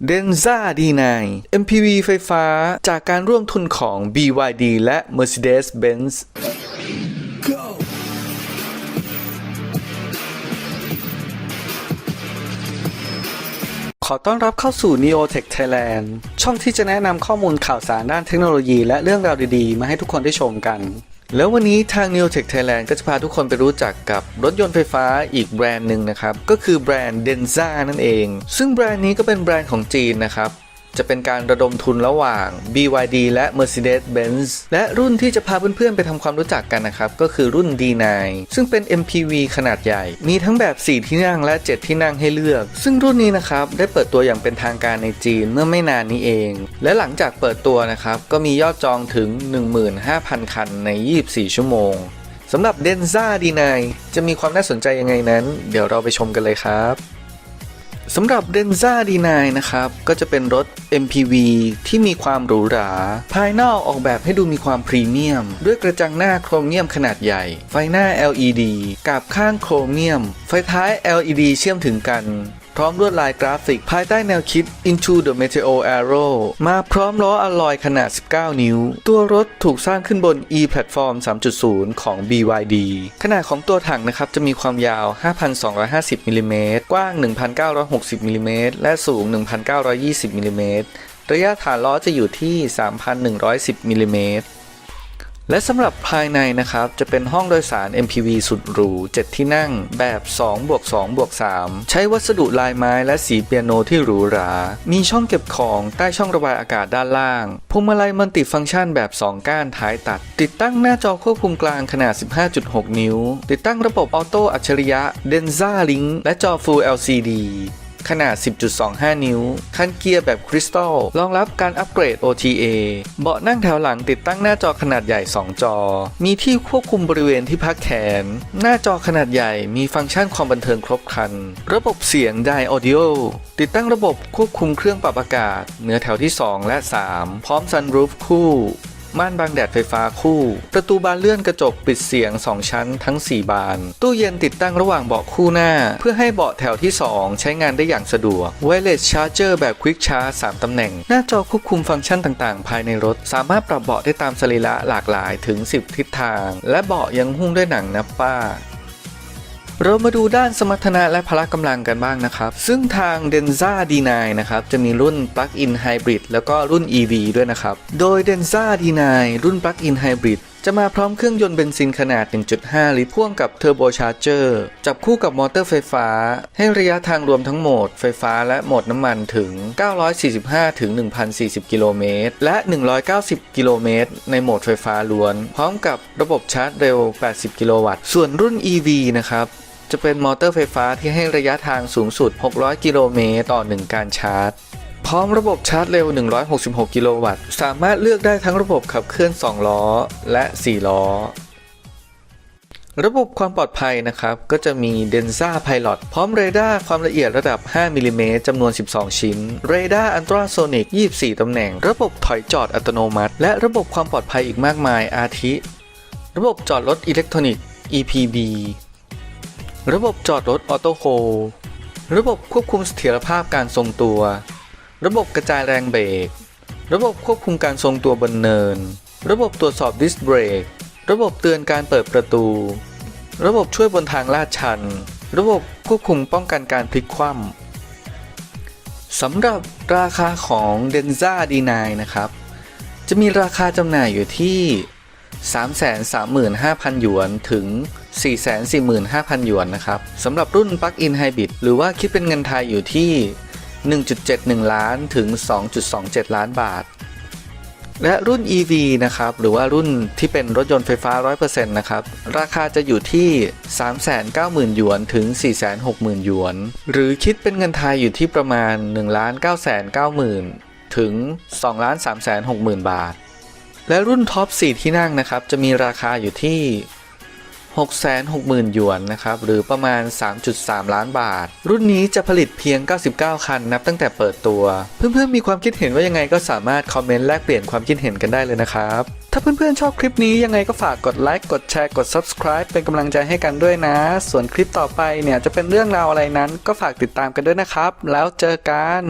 Denza D9 MPV ไฟฟ้าจากการร่วมทุนของ BYD และ Mercedes-Benz ขอต้อนรับเข้าสู่ Neotech Thailand ช่องที่จะแนะนำข้อมูลข่าวสารด้านเทคโนโลยีและเรื่องราวดีๆ มาให้ทุกคนได้ชมกัน แล้ววันนี้ทาง New Tech Thailand ก็จะพาทุกคนไปรู้จักกับรถยนต์ไฟฟ้าอีกแบรนด์หนึ่งนะครับ ก็คือแบรนด์ Denza นั่นเอง ซึ่งแบรนด์นี้ก็เป็นแบรนด์ของจีนนะครับ จะเป็นการระดมทุนระหว่าง BYD และ Mercedes-Benz และรุ่นที่จะพาเพื่อนๆ ไปทำความรู้จักกันนะครับ ก็คือรุ่น D9 ซึ่งเป็น MPV ขนาดใหญ่ มีทั้งแบบ 4 ที่นั่งและ 7 ที่นั่งให้เลือก ซึ่งรุ่นนี้นะครับ ได้เปิดตัวอย่างเป็นทางการในจีนเมื่อไม่นานนี้เอง และหลังจากเปิดตัวนะครับ ก็มียอดจองถึง 15,000 คันใน 24 ชั่วโมงสำหรับ Denza D9 จะมีความน่าสนใจยังไงนั้น เดี๋ยวเราไปชมกันเลยครับ สำหรับ Denza D9 นะครับ ก็จะเป็นรถ MPV ที่มีความหรูหรา ภายนอกออกแบบให้ดูมีความพรีเมียม ด้วยกระจังหน้าโครเมียมขนาดใหญ่ ไฟหน้า LED กับข้างโครเมียม ไฟท้าย LED เชื่อมถึงกัน พร้อมลวดลายกราฟิก ภายใต้แนวคิด Into the Meteor Arrow มาพร้อมล้ออลลอยขนาด 19 นิ้ว ตัวรถถูกสร้างขึ้นบน E Platform 3.0 ของ BYD ขนาดของตัวถังนะครับจะมีความยาว 5,250มิลลิเมตรกว้าง 1,960มิลลิเมตรและสูง 1,920มิลลิเมตรระยะฐานล้อจะอยู่ที่ 3,110มิลลิเมตร และสำหรับภายในนะครับ จะเป็นห้องโดยสาร MPV สุดหรู 7 ที่นั่งแบบ2บวก2บวก3ใช้วัสดุลายไม้และสีเปียโนที่หรูหรา มีช่องเก็บของใต้ช่องระบายอากาศด้านล่างพวงมาลัยมัลติฟังก์ชันแบบ 2 ก้านท้ายตัด ติดตั้งหน้าจอควบคุมกลางขนาด 15.6 นิ้ว ติดตั้งระบบออโต้อัจฉริยะ Denza Link และจอ Full LCD ขนาด 10.25 นิ้ว คันเกียร์แบบคริสตัล รองรับการอัปเกรด OTA เบาะนั่งแถวหลังติดตั้งหน้าจอขนาดใหญ่ 2 จอ มีที่ควบคุมบริเวณที่พักแขน หน้าจอขนาดใหญ่มีฟังก์ชันความบันเทิงครบครัน ระบบเสียง d i Audio ติดตั้งระบบควบคุมเครื่องปรับอากาศ เหนือแถวที่ 2 และ 3 พร้อม Sunroof คู่ ม่านบังแดดไฟฟ้าคู่ ประตูบานเลื่อนกระจกปิดเสียง 2 ชั้นทั้ง 4 บาน ตู้เย็นติดตั้งระหว่างเบาะคู่หน้า เพื่อให้เบาะแถวที่ 2 ใช้งานได้อย่างสะดวก Wireless Charger แบบ Quick Charge 3ตำแหน่ง หน้าจอควบคุมฟังก์ชันต่างๆ ภายในรถ สามารถปรับเบาะได้ตามสรีระหลากหลายถึง 10 ทิศทาง และเบาะยังหุ้มด้วยหนังนับป้า เรามาดูด้านสมรรถนะและพละกำลังกันบ้างนะครับ ซึ่งทาง Denza D9 นะครับ จะมีรุ่น Plug-in Hybrid แล้วก็รุ่น EV ด้วยนะครับ โดย Denza D9 รุ่น Plug-in Hybrid จะมาพร้อมเครื่องยนต์เบนซินขนาด 1.5 ลิตรพ่วงกับเทอร์โบชาร์เจอร์ จับคู่กับมอเตอร์ไฟฟ้า ให้ระยะทางรวมทั้งโหมดไฟฟ้าและโหมดน้ำมันถึง 945 ถึง 1,040 กิโลเมตร และ 190 กิโลเมตร ในโหมดไฟฟ้าล้วน พร้อมกับระบบชาร์จเร็ว 80 กิโลวัตต์ ส่วนรุ่น EV นะครับ จะเป็นมอเตอร์ไฟฟ้าที่ให้ระยะทางสูงสุด 600 กิโลเมตรต่อ 1 การชาร์จ พร้อมระบบชาร์จเร็ว 166 กิโลวัตต์ สามารถเลือกได้ทั้งระบบขับเคลื่อน 2 ล้อ และ 4 ล้อ ระบบความปลอดภัยนะครับ ก็จะมี Denza Pilot พร้อมเรดาร์ความละเอียดระดับ 5 มิลลิเมตรจำนวน 12 ชิ้น เรดาร์อันตราโซนิก 24 ตำแหน่ง ระบบถอยจอดอัตโนมัติ และระบบความปลอดภัยอีกมากมายอาทิ ระบบจอดรถอิเล็กทรอนิกส์ EPB ระบบจอดรถออโต้โฮลระบบควบคุมเสถียรภาพการทรงตัว ระบบกระจายแรงเบรก ระบบควบคุมการทรงตัวบนเนิน ระบบตรวจสอบดิสเบรก ระบบเตือนการเปิดประตู ระบบช่วยบนทางลาดชัน ระบบควบคุมป้องกันการพลิกคว่ำสำหรับราคาของ Denza D9 นะครับ จะมีราคาจำหน่ายอยู่ที่ 335,000 หยวนถึง 445,000 หยวนนะครับสำหรับรุ่น Plug-in Hybrid หรือว่าคิดเป็นเงินไทยอยู่ที่ 1.71 ล้านถึง 2.27 ล้านบาท และรุ่น EV นะครับ หรือว่ารุ่นที่เป็นรถยนต์ไฟฟ้า 100%นะครับ ราคาจะอยู่ที่ 390,000 หยวนถึง 460,000 หยวน หรือคิดเป็นเงินไทยอยู่ที่ประมาณ 1,990,000 ถึง 2,360,000 บาท และรุ่นท็อป 4 ที่นั่งนะครับ จะมีราคาอยู่ที่ 660,000 หยวนนะครับหรือประมาณ 3.3 ล้านบาท รุ่นนี้จะผลิตเพียง 99 คันนับตั้งแต่เปิดตัว เพื่อนๆมีความคิดเห็นว่ายังไงก็สามารถคอมเมนต์แลกเปลี่ยนความคิดเห็นกันได้เลยนะครับถ้าเพื่อนๆชอบคลิปนี้ยังไงก็ฝากกดไลค์กดแชร์กด subscribe เป็นกำลังใจให้กันด้วยนะ ส่วนคลิปต่อไปเนี่ยจะเป็นเรื่องราวอะไรนั้นก็ฝากติดตามกันด้วยนะครับ แล้วเจอกัน